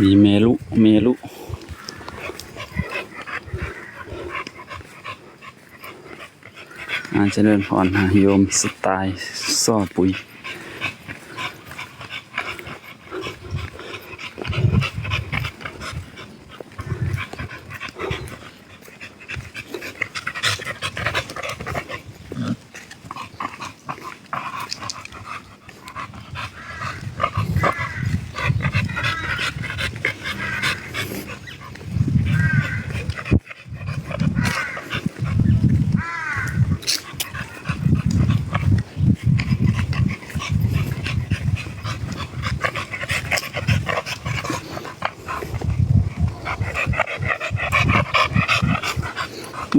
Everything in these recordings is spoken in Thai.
มีเมลุ เมลุอาเจริญพรนะโยมสไตล์ซ่อปุ๋ย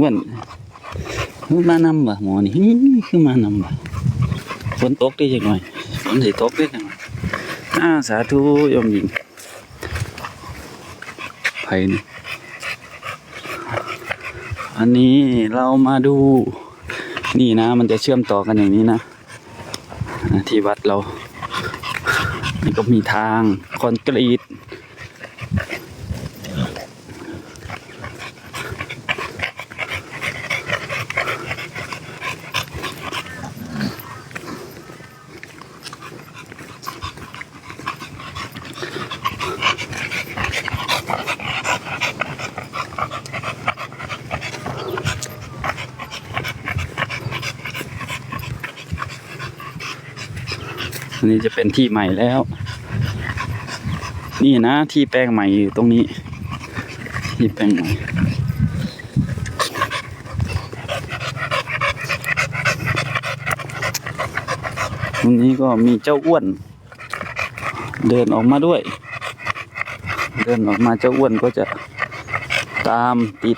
อ้วนคือมานำบ่หมอนี่อื้อคือมานำบ่ฝนตกได้จังหน่อยฝนสิตกได้จังหน่อยอ้าสาธุยมหญิงไผนี่อันนี้เรามาดู นี่นะ มันจะเชื่อมต่อกันอย่างนี้นะ ที่วัดเรา นี่ก็มีทางคอนกรีต นนี้จะเป็นที่ใหม่แล้ว นี่นะที่แปลงใหม่อยู่ตรงนี้ ที่แปลงใหม่ตรงนี้ก็มีเจ้าอ้วน เดินออกมาด้วย เดินออกมาเจ้าอ้วนก็จะตามติด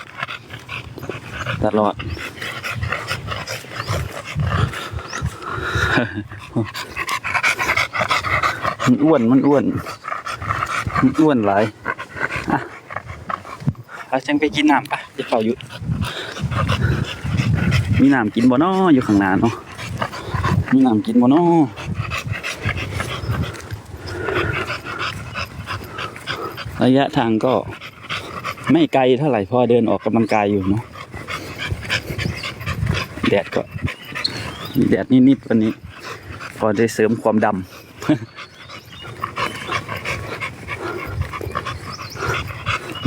ตลอด มันอ้วนมันอ้วนมันอ้วนหลายอะพาฉันไปกินน้ำปะจะเฝ้าอยู่ มีน้ำกินบ่นออยู่ข้างหน้าเนาะมีน้ำกินบ่นอระยะทางก็ไม่ไกลเท่าไหร่เพอเดินออกกำลังกายอยู่เนาะแดดก็มีแดดนิดๆวันนี้ พอได้เสริมความดำ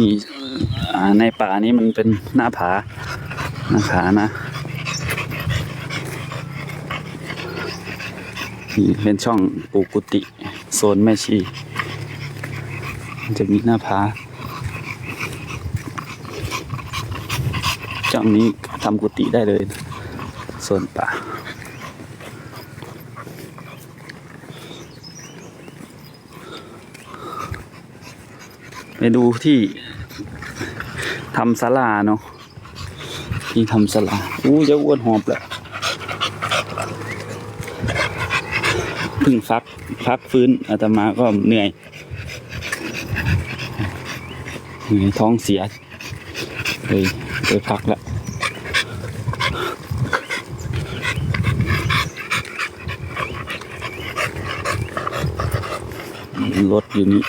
นี่อ่าในป่านี้มันเป็นหน้าผาหน้าผานะนี่เป็นช่องปลูกกุฏิโซนแม่ชี จะมีหน้าผาช่องนี้ทำกุฏิได้เลยนะโซนป่า ไปดูที่ทำศาลาเนาะที่ทำศาลาอู้จะอ้วนหอบแล้วเพึ่งฟักพักฟื้นอาตมาก็เหนื่อยเหนื่อยท้องเสียเลยเลยพักล้วรถอยู่นี่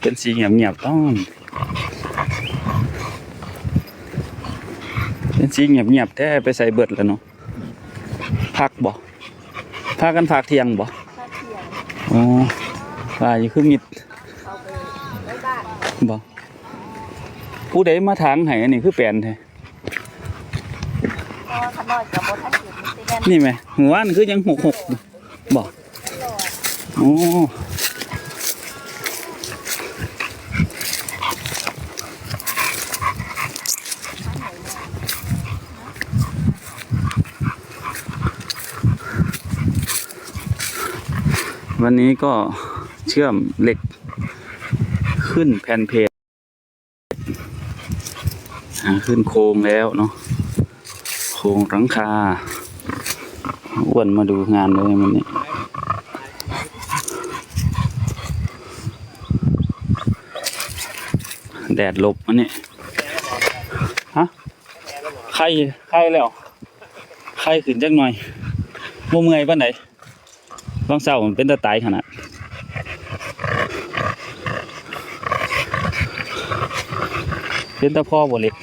เป็นสีเงียบๆต้อง เป็นสีเงียบๆแท้ไปใส่เบิดแล้วเนาะพักบ่พากันพักเที่ยงบ่ถ้าเที่ยงอ๋อว่าอยู่คือมิดเอาไปไว้บ้านบ่ผู้ใดมาทางให้อันนี้คือแปลนแท้เพราะว่าขนอยกับบทันเห็นสิแม่นนี่ไหมหัวนี่คือยังหกหกอยู่บ่ตลอดอ๋ วันนี้ก็เชื่อมเหล็กขึ้นแผ่นเพจขึ้นโครงแล้วเนาะโครงรังคาวันมาดูงานเลยวันนี้แดดลบวันนี้ฮะไข่ไข่แล้วไข่ขึ้นจังหน่อยบ่มื่อยปานไหน ลองเศร้ามันเป็นตะตายขนาดเป็นตะพ่อบ่เล็ก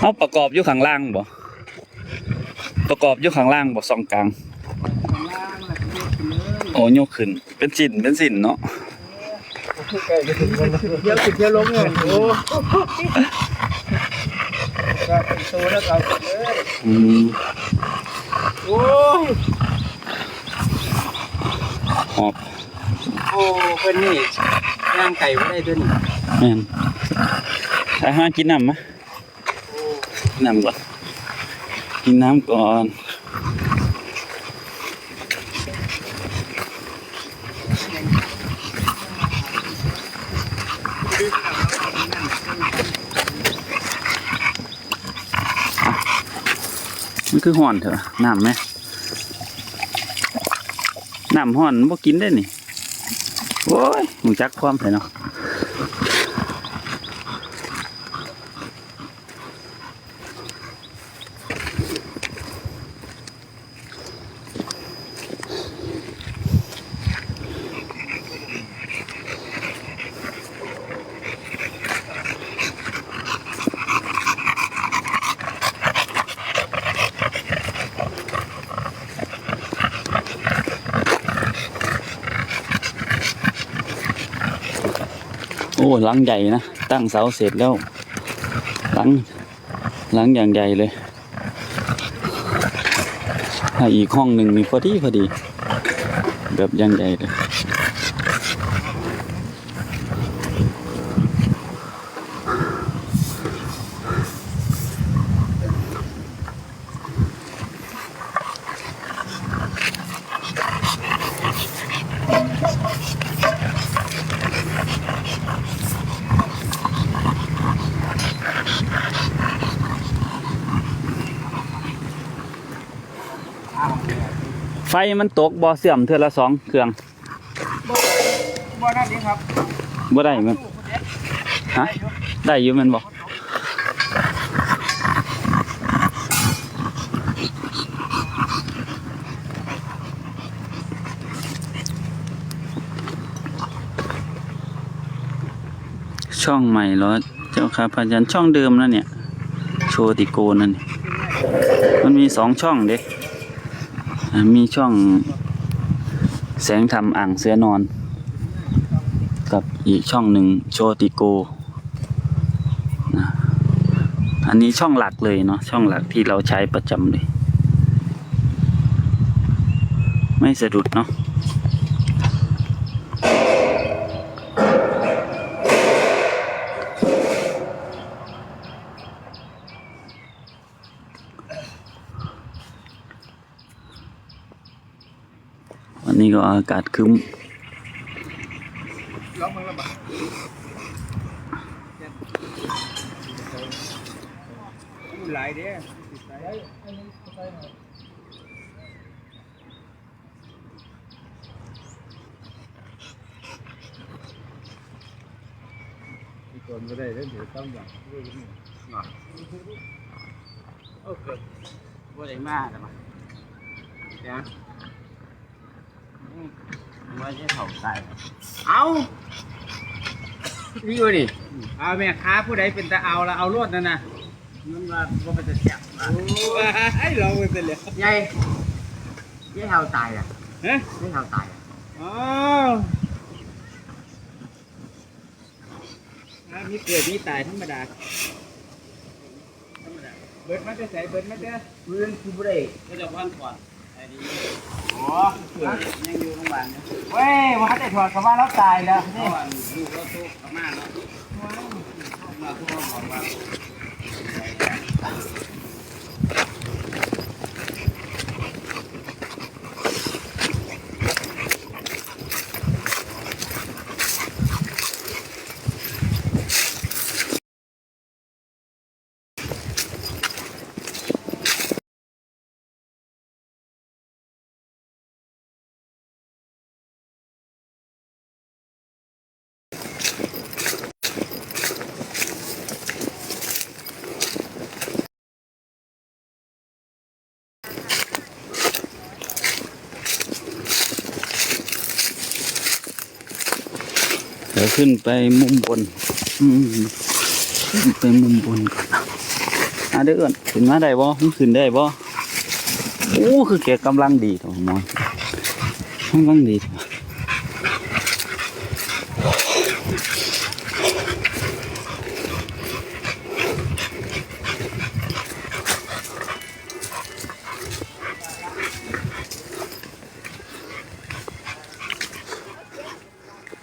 เอาประกอบอยู่ข้างล่างบ่ประกอบอยู่ข้างล่างบ่สองกลางโอ้ยกขึ้น เป็นสินเป็นสินเนาะ เที่ยวติดเที่ยวลงเนี่ยโอ้ก็เป็นโซแล้วเอาเลยอืมโอ้ยหอบโอ้เพิ่นนี่ย่างไก่ไม่ได้ด้วยนี่แม่นอาหากินน้ำมะกินน้ำก่อนกินน้ำก่อน คือห่อนเถอะน้ำไหมน้ำห่อนบ่กินได้นี่โอ้ยมึงจักความใส่เนาะ อ้หลังใหญ่นะ ตั้งเสาเสร็จแล้ว หลัง หลังอย่างใหญ่เลยถ้าอีกห้องหนึ่งมีพอดีพอดี แบบยังใหญ่เลย มันตกบ่เสื่อมเทือละสองเครื่องบ่นั่นนี่ครับบ่ได้มันฮะได้อยู่แมันบ่ช่องใหม่เหรอเจ้าค่ะพยันช่องเดิมแล้วเนี่ย โชติโกนั่นนี่มันมีสองช่องเด้อ่า มีช่องแสงธรรมอ่างเสือนอน กับอีกช่องหนึ่งโชติโกนะอันนี้ช่องหลักเลยเนาะช่องหลักที่เราใช้ประจำเลย ไม่สะดุดเนาะ วันนี้ก็อากาศครึ้มล็อกมึงแล้ ได้เด้อเดี๋ยวต้องอย่างด้วยนี่หน่อยโอเคบ่ได้มาแต่มาเดี๋ยวอืมว่าจะเผาตายเอานี่วะนี่เอาแม่ค้าผู้ใดเป็นตาเอาละเอารวดนั่นนะมันว่าว่ามันจะแซ่บโอ้ยให้เราเป็นเลยยายยายเฮาตายอะฮะยายเฮาตายอะอ๋ออะมีเกิดมีตายธรรมดาธรรมดาเบิดมาจะใส่เบิดมาจะพื้นคือบ่ได้ก็จะพันก่อนไอ้ดีอ๋อเกิด ยังอยู่โรงพยาบาลเว้ยว่าแต่ถอดกลับานแล้วตายแล้วนี่ลูกเราโตกลับมาแล้วมาทุกคนบอกว่า ขึ้นไปมุมบน อืมขึ้นไปมุมบนก่อนอะเด้อเอิ้นขึ้นมาได้บ่มันขึ้นได้บ่โอ้คือแกกำลังดีตัวมอนกำลังดี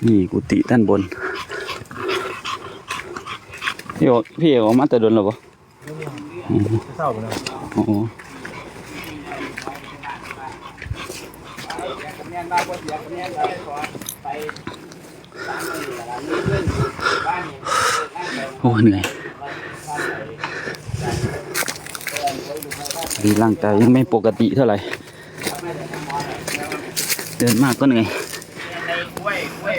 นี่กุฏิด้านบน พี่โอพี่เอกออกมาแต่โดนแล้วบ่อืมเศร้าไปแล้วอ๋อแม่นบ้าบ่เสียแม่นไปขอไปล่านนี่นั่งไปโอ้เหนื่อยดีร่างกายยังไม่ปกติเท่าไหร่ เดินมากก็เหนื่อย ในกล้วยกล้วย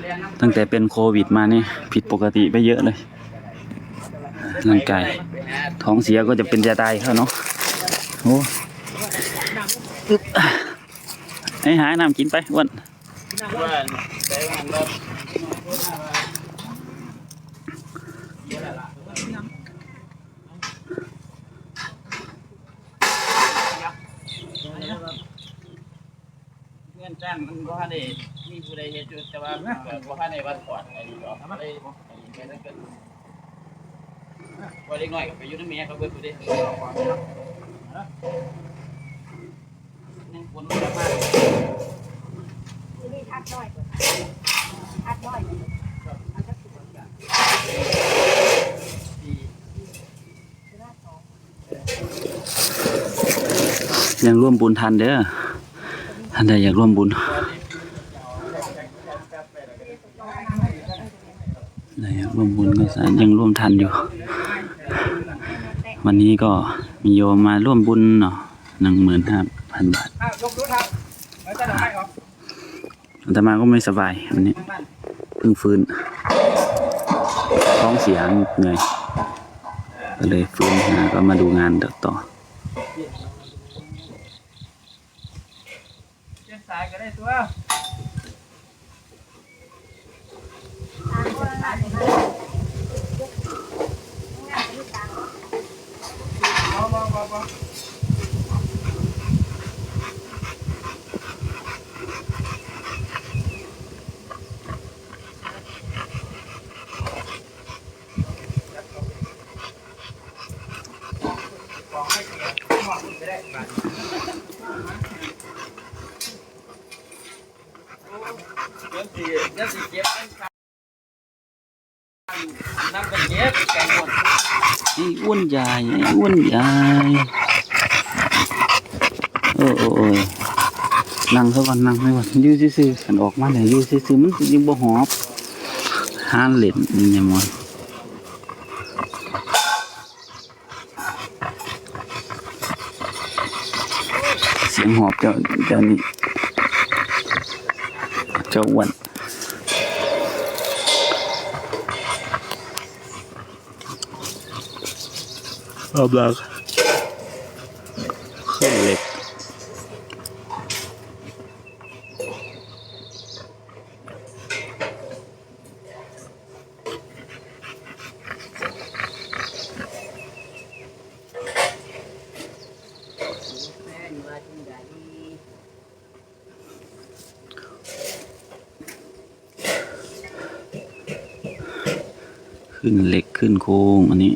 เรียนน้ำ ตั้งแต่เป็นโควิดมานี่ผิดปกติไปเยอะเลยร่างกายท้องเสียก็จะเป็นจะตายเขาเนาะโอ้ไอ้หาน้ำกินไปอ้วัน ว่าแต่ว่าเรา เงื่อนจ้างมันบ่ทันได้ มีผู้ใดเฮ็ดอยู่แต่ว่าบ่ทันได้วัดก่อนไอ้ดอกเลยไอ้นี่แค่นั้นเกินบ่เล็กน้อยก็ไปยู่นำแม่เขาเบิดผู้ใดนี่คนมันมาที่นี่ทัดน้อยกว่าทัดน้อยยังร่วมบุญทันเด้อท่านใดอยากร่วมบุญใดอยากร่ วมบุญก็สารยังร่วมทันอยู่ วันนี้ก็มีโยมมาร่วมบุญเนาะหนึ่งหมื่นห้าพันบาทอาวยกรถครับแล้วจะได้ออกอาตมาก็ไม่สบายวันนี้เพิ่งฟื้นท้องเสียเหนื่อยก็เลยฟื้นมาก็มาดูงานต่อ เส้นสายก็ได้ตัว ทางโบราณเลยงานที่ต่าง บ่บ่บ่บ่ เดี๋ยวสิเดี๋ยวสิเก็บเป็นครับนำ ไอ้อ้วนใหญ่ไอ้อ้วนใหญ่เออเออเออนั่งซะก่อนนั่งซะก่อนอยืดซื่อๆขันออกมาเนี่ยยืดซื่อๆมันสิยังบ่หอบห้าเล่นนี่ไงมอน เสียงหอบเจ้าเจ้านี่เจ้าอ้วนรอบลักเครื่องเหล็ก ขึ้นเหล็กขึ้นโค้งอันนี้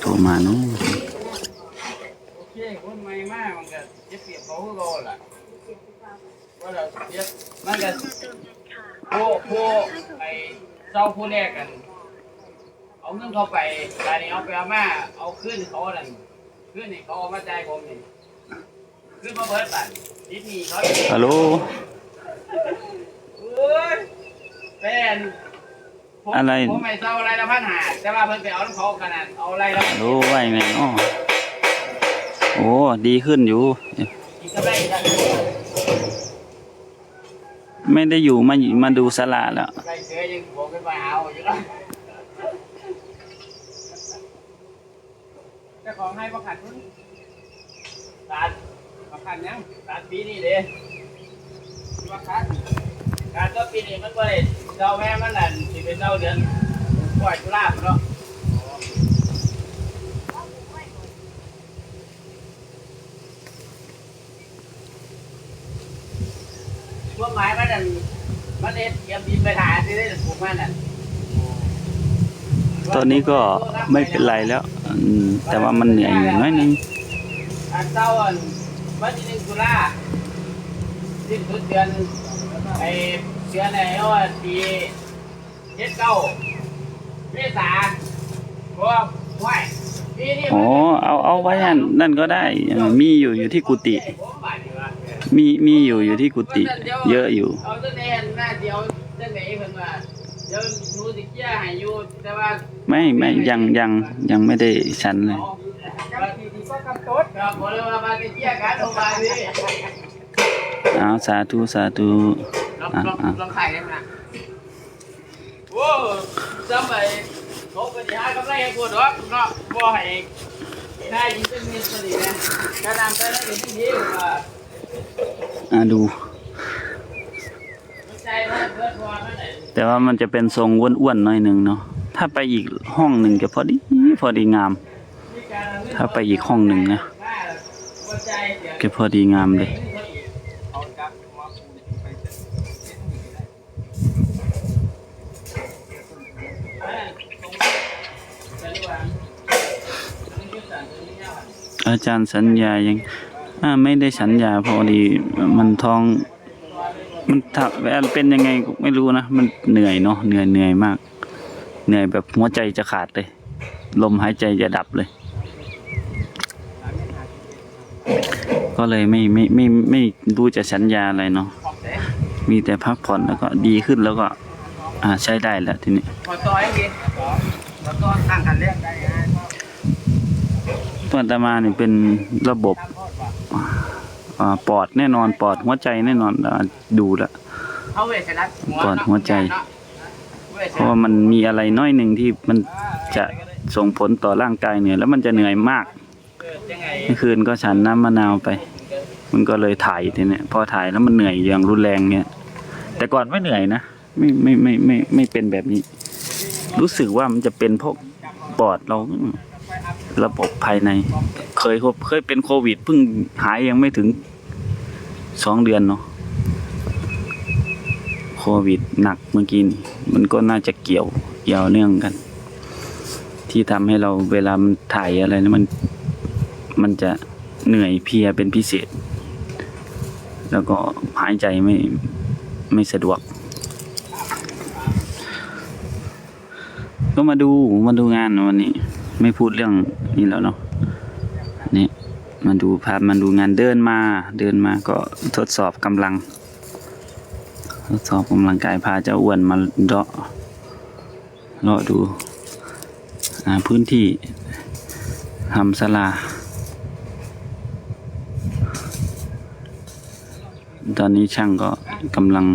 โทรมาเนาะ โอเคคนใหม่มากมันก็จะเปรียบเขาคือเราล่ะว่าเราเสีย มันก็ผู้ผู้ไอ้เจ้าผู้แรกกัน เอาเงินเขาไปรายนี้เอาไปเอามาเอาขึ้นเขาอันนั้นขึ้นนี่เขาเอามาจ่ายผมนี่ขึ้นมาเบิดบัตรนิดนี้เขาอีกฮัลโหลโอ้ยแฟนผมอะไร ผมไม่เศร้าอะไรละพันหาแต่ว่าเพิ่นไปเอาน้ำเขาขนาดเอาอะไรละฮัลโหลว่ายังไงเนาะโอ้ ดีขึ้นอยู่ อีกก็ได้อีกแล้ว ไม่ได้อยู่มามาดูสลาแล้วเสือยังบอกกันมาแล้วเจ้าของให้ประคันคุณตัดประคันยังตัดปีนี้เด้ประคันการตัวปีนี้มันบ่ได้เจ้าแม่มันนั่นสิเป็นเจ้าเดือนปล่อยตุลาเนาะ พวกไม้มันนั่นมัน เอ็ดเตรียมดินไปถ่ายที่ได้ปลูกมันนั่นตอนนี้ก็ไม่เป็นไรแล้วอืมแต่ว่ามันเหนื่อยอยู่น้อยนึงอันเจ้าอันวันที่หนึ่งตุลาสิ้นสุดเดือนไอ้เดือนไหนเอาอันปีเจ็ดเก้าเมษาเพราะว่าห้วยปีนี้อ๋อเอาเอาไว้นั่นนั่นก็ได้เออมีอยู่อยู่ที่กุฏิผมบาดอยู่ว่ามีมีอยู่อยู่ที่กุฏิเยอะอยู่ เอาตั้งแต่หน้าเดียวตั้งแต่เพิ่นว่าเดี๋ยวหนูสิเกี้ยให้อยู่แต่ว่าไม่ไม่ยังยังยังไม่ได้ฉันเลยครับผมเลยว่ามาสิเกี้ยกันลงมาสิเอาสาธุสาธุลองลองลองไข่ได้ไหมโอ้จำไปเขาไปหากำไรให้กูดอกเนาะบ่ให้ได้ยินเป็นมิตรดีนะกระดามไปแล้วเป็นที่ว่าอ่าดูใจมันเกิดพอมันไหน แต่ว่ามันจะเป็นทรงอ้วนๆหน่อยหนึ่งเนาะถ้าไปอีกห้องหนึ่งจะพอดีพอดีงาม ถ้าไปอีกห้องหนึ่งนะจะพอดีงามเลยอาจารย์สัญญายังอ่าไม่ได้สัญญาพอดีมันท้อง มันถ้าเป็นยังไงก็ไม่รู้นะ มันเหนื่อยเนาะเหนื่อยเหนื่อยมาก เหนื่อยแบบหัวใจจะขาดเลย ลมหายใจจะดับเลย ก็เลยไม่ไม่ไม่ไม่รู้จะสัญญาอะไรเนาะมีแต่พักผ่อนแล้วก็ดีขึ้นแล้วก็อ่าใช้ได้แล้วทีนี้พอต่อยกินพอต่อตั้งกันเรียกได้ตัวอาตมาเนี่ยเป็นระบบ ปอดแน่นอนปอดหัวใจแน่นอนอ่าดูแล้วเอาเวชรัดหัวก่อนหัวใจ เพราะว่ามันมีอะไรน้อยหนึ่งที่มันจะส่งผลต่อร่างกายเนี่ยแล้วมันจะเหนื่อยมากยังไงเมื่อคืนก็ฉันน้ำมะนาวไป มันก็เลยถ่ายทีเนี่ยพอถ่ายแล้วมันเหนื่อยอย่างรุนแรงเนี่ย แต่ก่อนไม่เหนื่อยนะไม่ไม่ไม่ไม่ไม่เป็นแบบนี้ รู้สึกว่ามันจะเป็นเพราะปอดเราระบบภายใน เคยเคยเป็นโควิดเพิ่งหายยังไม่ถึงสองเดือนเนาะโควิดหนักเมื่อกี้นี่มันก็น่าจะเกี่ยวเกี่ยวเนื่องกัน ที่ทำให้เราเวลามันถ่ายอะไรนะมันมันจะเหนื่อยเพียเป็นพิเศษ แล้วก็หายใจไม่ไม่สะดวก ก็มาดูมาดูงานวันนี้ ไม่พูดเรื่องนี้แล้วเนาะ มาดูภาพมาดูงานเดินมา เดินมาก็ทดสอบกำลัง ทดสอบกำลังกายพาเจ้าอ้วนมาเลาะเลาะดูพื้นที่ทำศาลา ตอนนี้ช่างก็กำลัง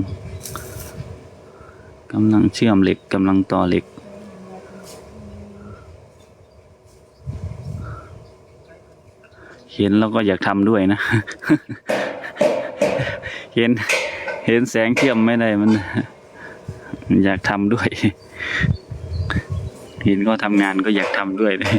กำลังเชื่อมเหล็กกำลังต่อเหล็ก เห็นแล้วก็อยากทำด้วยนะ เห็น เห็นแสงเทียมไม่ได้มัน อยากทำด้วย เห็นก็ทำงานก็อยากทำด้วยเลย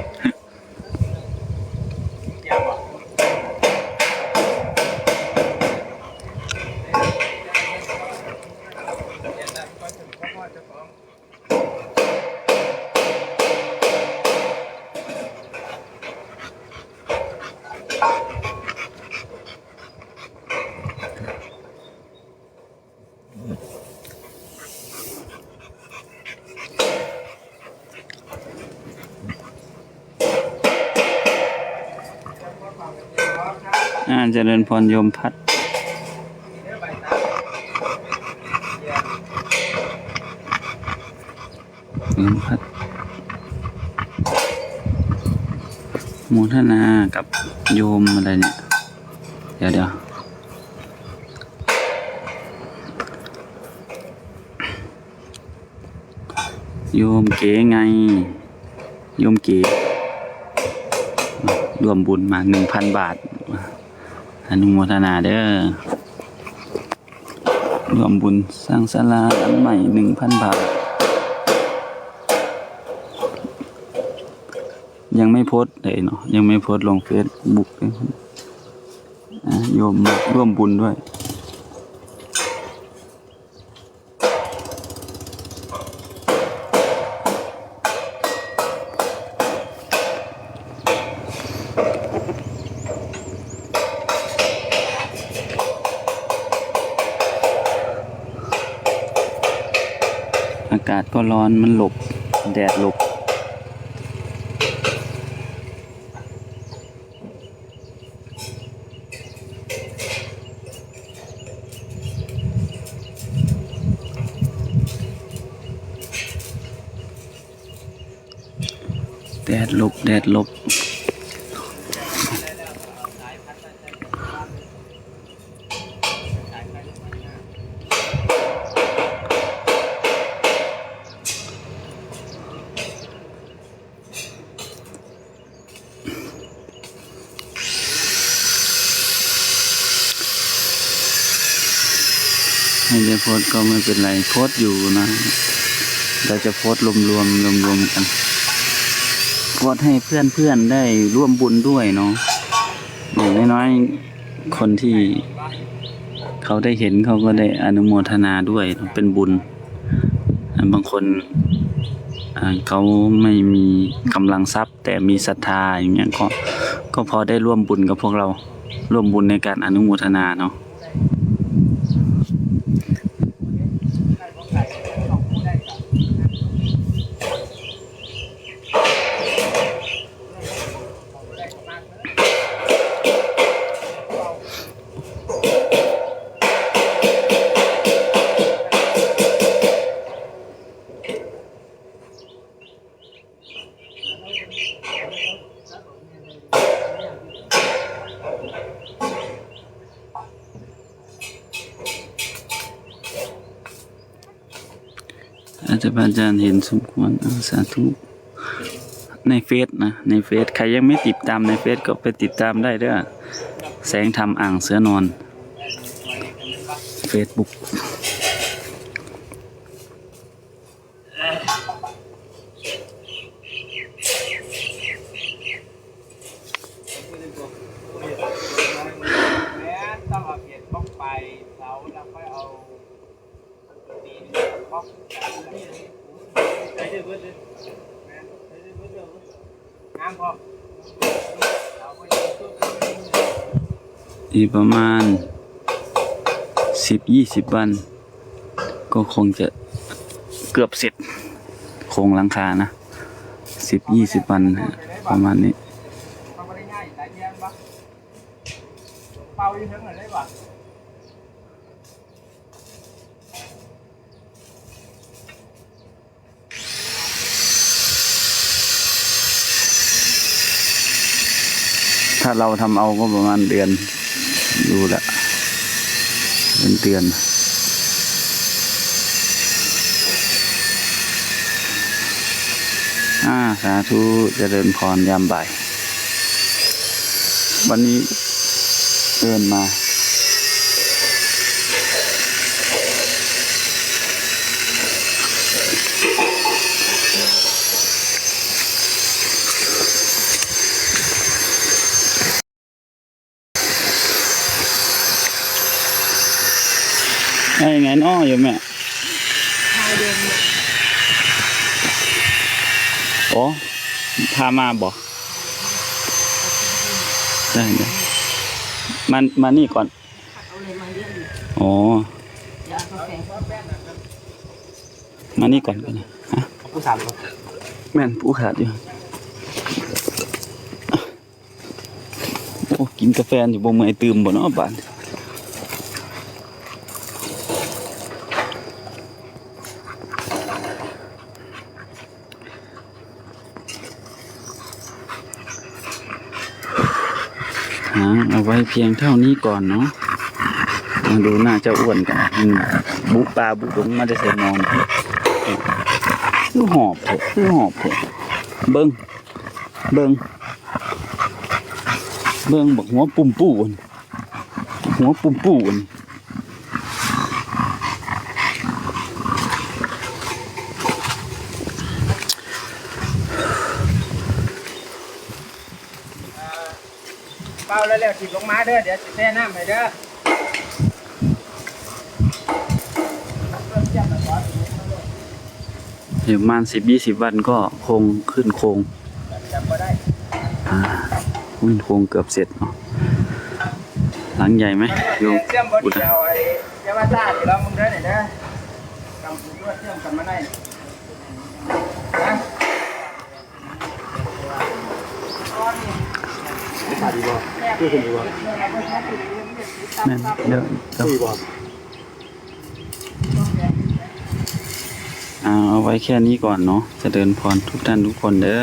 าะเจริญพรยมพัฒนยมพัดมูทนากับโยมอะไรเนี่ย เดี๋ยวเดี๋ยวโยมเก๋ไง โยมเก๋รวมบุญมาหนึ่งพันบาท อนุโมทนาเด้อรวมบุญสร้างศาลาหลังใหม่หนึ่งพันบาท ยังไม่โพสเลยเนาะยังไม่โพสลงเฟซบุ๊กเลยโยมร่วมบุญด้วย ก็ร้อนมันหลบแดดหลบ แดดหลบ แดดหลบ ให้ได้โพ สก็ไม่เป็นไรโพสอยู่นะ เราจะโพสรวมรวมรวมรวมๆกันโพสให้เพื่อนเพื่อนๆได้ร่วมบุญด้วยเนาะอย่างน้อยๆคนที่เขาได้เห็นเขาก็ได้อนุโมทนาด้วยเป็นบุญ บางคนเขาไม่มีกำลังทรัพย์ แต่มีศรัทธาอย่างเงี้ยก็ก็พอได้ร่วมบุญกับพวกเราร่วมบุญในการอนุโมทนาเนาะ ระอาจารย์เห็นสมควรสาธุในเฟซนะ ในเฟซใครยังไม่ติดตามในเฟซก็ไปติดตามได้เด้อแสงทำอ่างเสือนอนเฟซบุ๊ก แม้ต้องเอาเขียนบล็อกไปเสาแล้วค่อยเอาตีนบล็อกใช้ได้เบิดเลยแม่ใช้ได้เบิดเลยงามพอเราก็ยังตัว อีกประมาณสิบยี่สิบวัน ก็คงจะเกือบเสร็จโครงหลังคานะสิบยี่สิบวันประมาณนี้เขาไม่ได้ง่เที่ยงเป่าอยู่ถึงไหนได้ปะถ้าเราทำเอาก็ประมาณเดือน ดูละเป็นเตือนอาสาธุเจริญพรยามบ่าย วันนี้เดินมา ไอ้ไงน้ออยู่แม่โอ้พามาบอกได้ได้มันมานี่ก่อนเอาเลยมาเยอะอยู่อ๋อเดี๋ยวเอมานี่ก่อนกันนะฮะผู้สามคนแม่นผู้ขาดอยู่โอ้กินกาแฟอยู่บ่เมื่อยตื่มบ่เนาะบ้าน เอาไว้เพียงเท่านี้ก่อนเนาะมาดูหน้าเจ้าอ้วนกันอืมบุปลาบุดงมาได้ใส่นอนคือหอบเถอะคือหอบเถอะเบิ้งเบิ้งเบิ้งบอกหัวปุ่มปูนหัวปุ่มปูน เป้าแล้วแล้วถีบลงมาเด้อ เดี๋ยวจะแช่น้ำให้เด้ออยู่ประมาณสิบยี่สิบวันก็คงขึ้นโครงจำบ่ได้อ่าขึ้นโครงเกือบเสร็จเนาะหลังใหญ่ไหมโยมเชื่อมบ่อุดเดียวไอ้ยามาซ่าที่เรามึงเด้อเนี่ยเด้อกำปูด้วยเชื่อมกันมาได้นะแม่น เดี๋ยวเดี๋ยวอ่าเอาไว้แค่นี้ก่อนเนาะจะเดินพรทุกท่านทุกคนเด้อ